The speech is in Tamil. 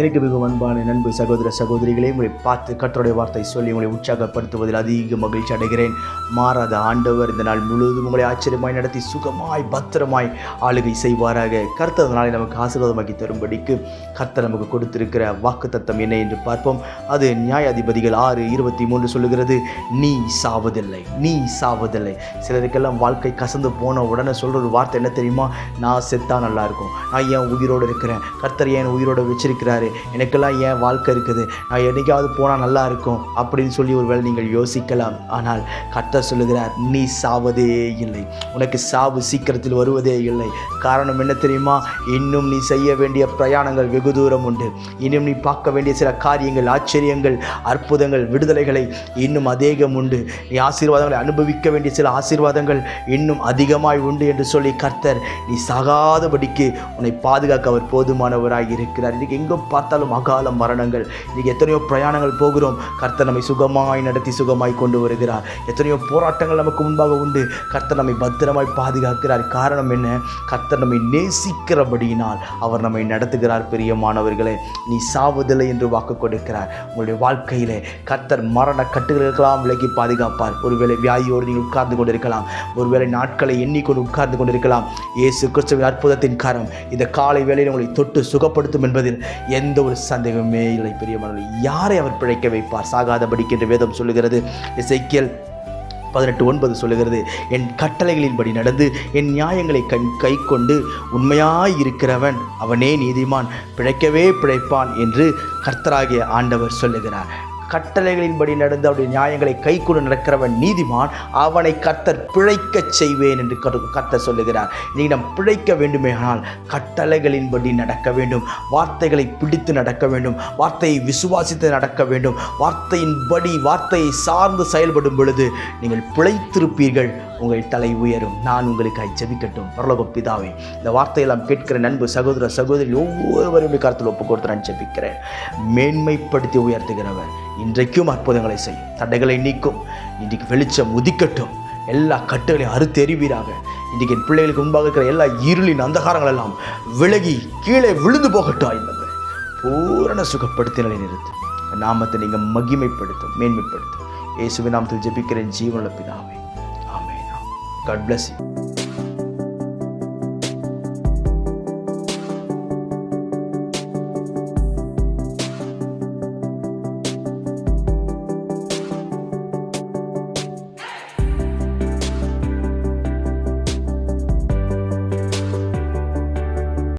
எனக்கு மிகவும் அன்பான நண்பு சகோதர சகோதரிகளே உங்களை பார்த்து கர்த்தருடைய வார்த்தை சொல்லி உங்களை உற்சாகப்படுத்துவதில் அதிக மகிழ்ச்சி அடைகிறேன். மாறாத ஆண்டவர் இந்த நாள் முழுவதும் உங்களை ஆச்சரியமாய் நடத்தி சுகமாய் பத்திரமாய் ஆளுகை செய்வாராக. கர்த்தர் நாளை நமக்கு ஆசீர்வாதமாக்கி தரும்படிக்கு கர்த்தர் நமக்கு கொடுத்திருக்கிற வாக்கு தத்தம் என்ன என்று பார்ப்போம். அது நியாயாதிபதிகள் ஆறு இருபத்தி மூன்று சொல்லுகிறது நீ சாவதில்லை நீ சாவதில்லை. சிலருக்கெல்லாம் வாழ்க்கை கசந்து போன உடனே சொல்கிற ஒரு வார்த்தை என்ன தெரியுமா? நான் செத்தா நல்லா இருக்கும். நான் ஏன் உயிரோடு இருக்கிறேன்? கர்த்தர் ஏன் உயிரோடு வச்சிருக்கிறாரு? எனக்கெல்லாம் ஏன் வாழ்க்கை இருக்குது. நான் என்னைக்காவது போனால் நல்லா இருக்கும். அப்படின்னு சொல்லி ஒருவேளை நீங்கள் யோசிக்கலாம். ஆனால் கர்த்தர் சொல்லுகிறார் நீ சாவதே இல்லை. உனக்கு சாவு சீக்கிரத்தில் வருவதே இல்லை. காரணம் என்ன தெரியுமா? இன்னும் நீ செய்ய வேண்டிய பிரயாணங்கள் வெகு தூரம் உண்டு. இன்னும் நீ பார்க்க வேண்டிய சில காரியங்கள் ஆச்சரியங்கள் அற்புதங்கள் விடுதலைகளை இன்னும் அதிகம் உண்டு. நீ ஆசீர்வாதங்களை அனுபவிக்க வேண்டிய சில ஆசீர்வாதங்கள் இன்னும் அதிகமாய் உண்டு என்று சொல்லி கர்த்தர் நீ சாகாதபடிக்கு உன்னை பாதுகாக்க அவர் போதுமானவராக இருக்கிறார் இன்றைக்கு எங்கே பார்த்தாலும் அகால மரணங்கள். இன்றைக்கி எத்தனையோ பிரயாணங்கள் போகிறோம். கர்த்தர் நம்மை சுகமாய் நடத்தி சுகமாய் கொண்டு வருகிறார். எத்தனையோ போராட்டங்கள் நமக்கு முன்பாக உண்டு. கர்த்தர் நம்மை பத்திரமாய் பாதுகாக்கிறார். காரணம் என்ன? கர்த்தர் நம்மை நேசிக்கிறபடியினால் அவர் நம்மை நடத்துகிறார் பிரியமானவர்களே. நீ சாவதில்லை என்று வாக்கு கொடுக்கிறார். உங்களுடைய வாழ்க்கையிலே கர்த்தர் மரண கட்டுகளுக்கெல்லாம் விலக்கி பாதுகாப்பார். ஒருவேளை வியாதியோடு நீங்கள் உட்கார்ந்து கொண்டிருக்கலாம். ஒருவேளை நாட்களை எண்ணிக்கொண்டு உட்கார்ந்து கொண்டிருக்கலாம். இயேசு கிறிஸ்துவின் அற்புதத்தின் காரணம் இந்த காலை வேளையில் உங்களை தொட்டு சுகப்படுத்தும் என்பதில் எந்த எந்த ஒரு சந்தேகமே இல்லை பெரியவர்கள் யாரை அவர் பிழைக்க வைப்பார்? சாகாதபடிக்கு என்று வேதம் சொல்லுகிறது. இசைக்கியல் பதினெட்டு ஒன்பது சொல்லுகிறது என் கட்டளைகளின்படி நடந்து என் நியாயங்களை கண் கை கொண்டு உண்மையாய் இருக்கிறவன் அவனே நீதிமான். பிழைக்கவே பிழைப்பான் என்று கர்த்தராகிய ஆண்டவர் சொல்லுகிறார். கட்டளைகளின்படி நடந்து அவருடைய நியாயங்களை கை கொண்டு நடக்கிறவன் நீதிமான் அவனை கத்தர் பிழைக்கச் செய்வேன் என்று கரு- சொல்லுகிறார். நீ நாம் பிழைக்க வேண்டுமேயானால் கட்டளைகளின்படி நடக்க வேண்டும் வார்த்தைகளை பிடித்து நடக்க வேண்டும் வார்த்தையை விசுவாசித்து நடக்க வேண்டும் வார்த்தையின்படி வார்த்தையை சார்ந்து செயல்படும் பொழுது நீங்கள் பிழைத்திருப்பீர்கள் உங்கள் தலை உயரும். நான் உங்களுக்காக ஜெபிக்கட்டும் பரலோக பிதாவே இந்த வார்த்தையெல்லாம் கேட்கிற நண்பு சகோதர சகோதரி ஒவ்வொருவருமே கருத்தில் ஒப்பு கொடுத்து நான் ஜெபிக்கிறேன் மேன்மைப்படுத்தி உயர்த்துகிறவர். இன்றைக்கும் அற்புதங்களை செய்யும் தடைகளை நீக்கும். இன்றைக்கு வெளிச்சம் உதிக்கட்டும். எல்லா கட்டுகளையும் அறுத்தெறிவீராக. இன்றைக்கு என் பிள்ளைகளுக்கு முன்பாக இருக்கிற எல்லா இருளின் அந்தகாரங்கள் எல்லாம் விலகி கீழே விழுந்து போகட்டும் என்பது பூரண சுகப்படுத்தி நிலை நாமத்தை நீங்கள் மகிமைப்படுத்தும் மேன்மைப்படுத்தும். இயேசுவின் நாமத்தில் ஜெபிக்கிறேன் ஜீவனுள்ள பிதாவே. ஆமே காட் பிளஸ் யூ